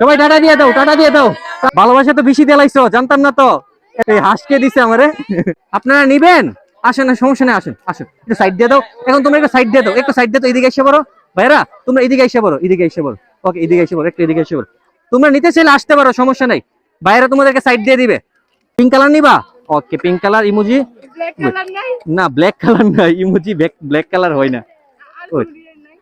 সবাই টাটা দিয়ে দাও টাটা দিয়ে দাও। ভালোবাসা তো বেশি দিলাইছো জানতাম না তো। এই হাসকে দিছে আমারে। আপনারা নিবেন? আসেন না সমস্যা নেই আসেন আসেন। একটু সাইড দিয়ে দাও। এখন তোমরা একটু সাইড দিয়ে দাও একটু সাইড দিয়ে দাও এদিকে এসে বড় ভাইরা তোমরা এদিকে এসে বড় এদিকে এসে বড় ওকে এদিকে এসে বড় একটু এদিকে এসে বড় তোমরা নিতে চাইলে আসতে পারো সমস্যা নাই। বাইরে তোমাদেরকে সাইড দিয়ে দিবে। পিঙ্ক কালার নিবা? Okay pink colour emoji black colour নাই। না ব্ল্যাক কালার না ইমোজি ব্ল্যাক কালার হয় না। নাই।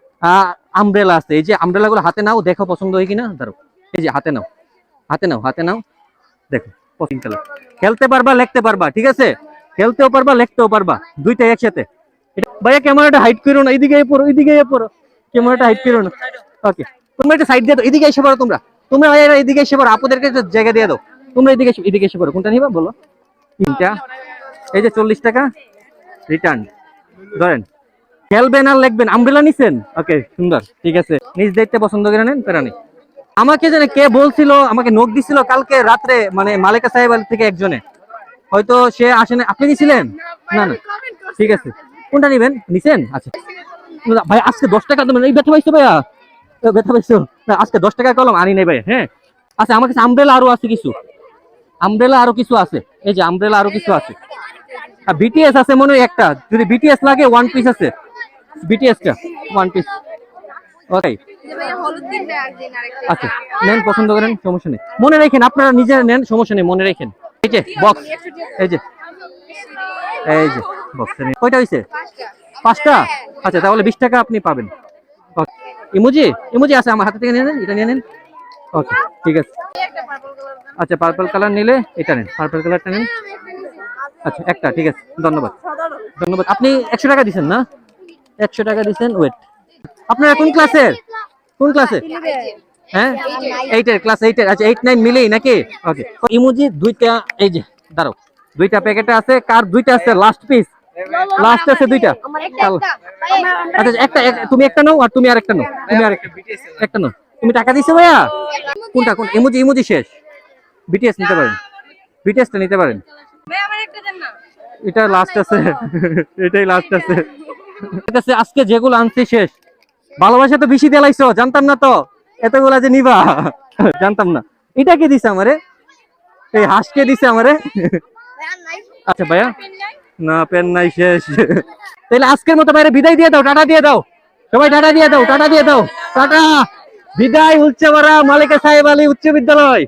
আমব্রেলা আছে। এই যে আমব্রেলা গুলো হাতে নাও দেখো পছন্দ হয় কিনা ধরো। এই যে হাতে নাও হাতে নাও হাতে নাও। দেখো পিঙ্ক কালার। খেলতে পারবা, লিখতে পারবা, ঠিক আছে? খেলতেও পারবা, লিখতেও পারবা দুইটাই একসাথে। ভাইয়া, ক্যামেরাটা হাইট করো না, এদিকে পড়ো এদিকে পড়ো। ক্যামেরাটা হাইট করো না। ওকে তোমরা একটা সাইড দিয়ে দাও, এদিকে এসে পড়ো তোমরা। তোমরা ভাইয়া এদিকে এসে পড়ো আপুদেরকে জায়গা দিয়ে দাও। তোমরা এদিকে এদিকে এসে পড়ো। কোনটা নিবা বলো? তিনটা। এই যে চল্লিশ টাকা। রিটার্ন ধরেন। খেলবেন আর লিখবেন। আমব্রেলা নিছেন? ওকে সুন্দর। ঠিক আছে। নিজ দায়িত্বে পছন্দ করে নেন প্যারা আমাকে জানে কে বলছিল, আমাকে নোট দিছিল কালকে রাত্রে মানে মালিকা সাহেব থেকে একজনে। হয়তো সে আসেন। আপনি দিছিলেন না না। ঠিক আছে। কোনটা নিবেন? নিছেন? আচ্ছা। ভাই, আজকে দশ টাকা দেবেন এই ব্যথা পাইছো ভাইয়া? ব্যথা পাইছো? আজকে দশ টাকা কলম আনি নাই ভাই হ্যাঁ? আচ্ছা আমার কাছে আমব্রেলা আরও আছে কিছু। আমব্রেলা আরও কিছু আছে। এই যে আমব্রেলা আরও কিছু আছে। আর বিটিএস আছে মনে হয় একটা। যদি বিটিএস লাগে ওয়ান পিস আছে। বিটিএসটা ওয়ান পিস ওকে আচ্ছা নেন পছন্দ করেন সমস্যা নেই। মনে রাখেন আপনারা নিজেরা নেন সমস্যা নেই মনে রাখেন। এই যে বক্স এই যে। এই যে বক্স কয়টা হয়েছে পাঁচটা? আচ্ছা তাহলে বিশ টাকা আপনি পাবেন। ইমুজি? ইমুজি আছে আমার হাতে থেকে নিয়ে নেন এটা নিয়ে নেন। ওকে ঠিক আছে। আচ্ছা পার্পল কালার নিলে এটা নেন পার্পল কালারটা নেন। আচ্ছা একটা ঠিক আছে ধন্যবাদ। ধন্যবাদ। আপনি একশো টাকা দিছেন না? একশো টাকা দিছেন ওয়েট আপনারা কোন ক্লাসের কোন ক্লাসে হ্যাঁ? এইটের ক্লাস এইটের আচ্ছা এইট নাইন মিলেই নাকি? ওকে ইমোজি দুইটা এই যে দাঁড়াও। দুইটা প্যাকেটে আছে কার দুইটা আছে? লাস্ট পিস লাস্ট আছে দুইটা? আচ্ছা একটা তুমি একটা নাও আর তুমি আরেকটা নাও। তুমি আরেকটা একটা নাও। তুমি টাকা দিছো ভাইয়া? কোনটা কোন ইমোজি ইমোজি শেষ। বিটিএস নিতে পারেন। বিটিএসটা নিতে পারেন। ভাই আমার একটা দেন এটা লাস্ট আছে। এটাই লাস্ট আছে। আজকে যেগুলো আনছি শেষ। ভালোবাসা তো বেশি দেলাইছো জানতাম না তো। এতগুলা যে নিবা, জানতাম না। এটা কে দিছে আমারে? এই হাঁসকে দিছে আমারে? আচ্ছা ভাইয়া, না, পেন নাই শেষ। তাহলে আজকের মতো বাইরে বিদায় দিয়ে দাও, টাটা দিয়ে দাও। সবাই টাটা দিয়ে দাও, টাটা দিয়ে দাও। টাটা। বিদায় উচ্চ মালিকা সাহেব আলী উচ্চ বিদ্যালয়।